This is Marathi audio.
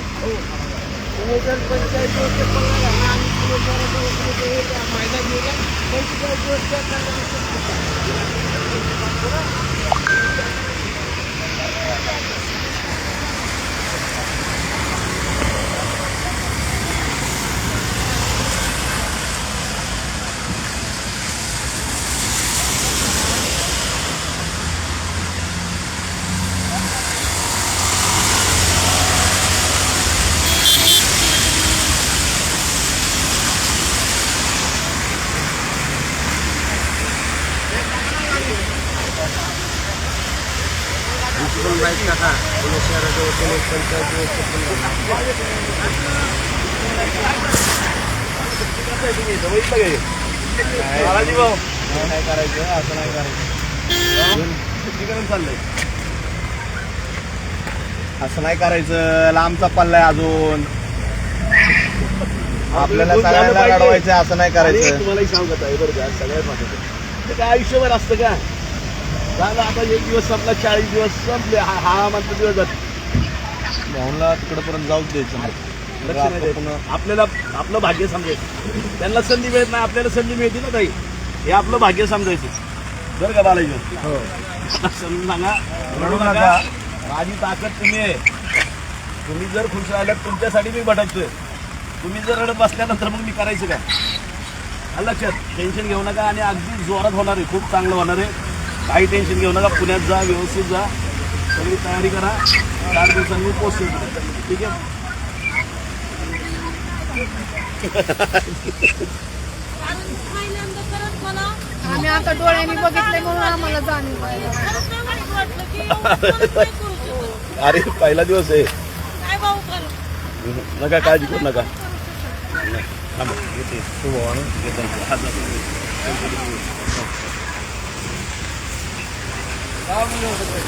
तुम्ही जर पंचायत वर्ष पगार आहे आणि तुम्ही जर तुम्ही हे. त्या महिना गेल्या पंचेचाळीस वर्ष काका पुणे शहराच्या वतीने पंचायत भाऊ नाही करायचं असं नाही करायचं. चाललंय असं नाही करायचं लांबचा पल्ला आहे अजून आपल्याला सगळ्यांना. लढवायचं असं नाही करायचं. तुम्हाला सांगत आहे बरं का सगळ्यात महत्वाचं. काय आयुष्यभर असतं का? झालं आता एक दिवस संपला चाळीस दिवस संपले. हा हा म्हणतो दिवस जात भाऊला तिकडपर्यंत जाऊच द्यायचं नाही. लक्ष नाही द्यायचं. पुन्हा- आपल्याला आपलं भाग्य समजायचं. त्यांना संधी मिळत नाही आपल्याला संधी मिळते ना ताई. हे आपलं भाग्य समजायचं. बरं का बालाजी? हो. समजून सांगा. रडू नका. माझी ताकद तुम्ही आहे. तुम्ही जर खुश राहिलात तुमच्यासाठी मी भटकतोय. तुम्ही जर रडत बसल्यानंतर मग मी करायचं काय? आलं लक्षात. टेन्शन घेऊ नका आणि अगदी जोरात होणार आहे. खूप चांगलं होणार आहे. काही टेन्शन घेऊ नका. पुण्यात जा व्यवस्थित जा. सगळी तयारी करा. चार दिवसांनी पोहोचतो ठीक आहे? आम्ही आता डोळ्यांनी बघितले म्हणून आम्हाला जाणीव. अरे पहिला दिवस आहे. नका काळजी करू नका. थांबा. हात ఉంటుంది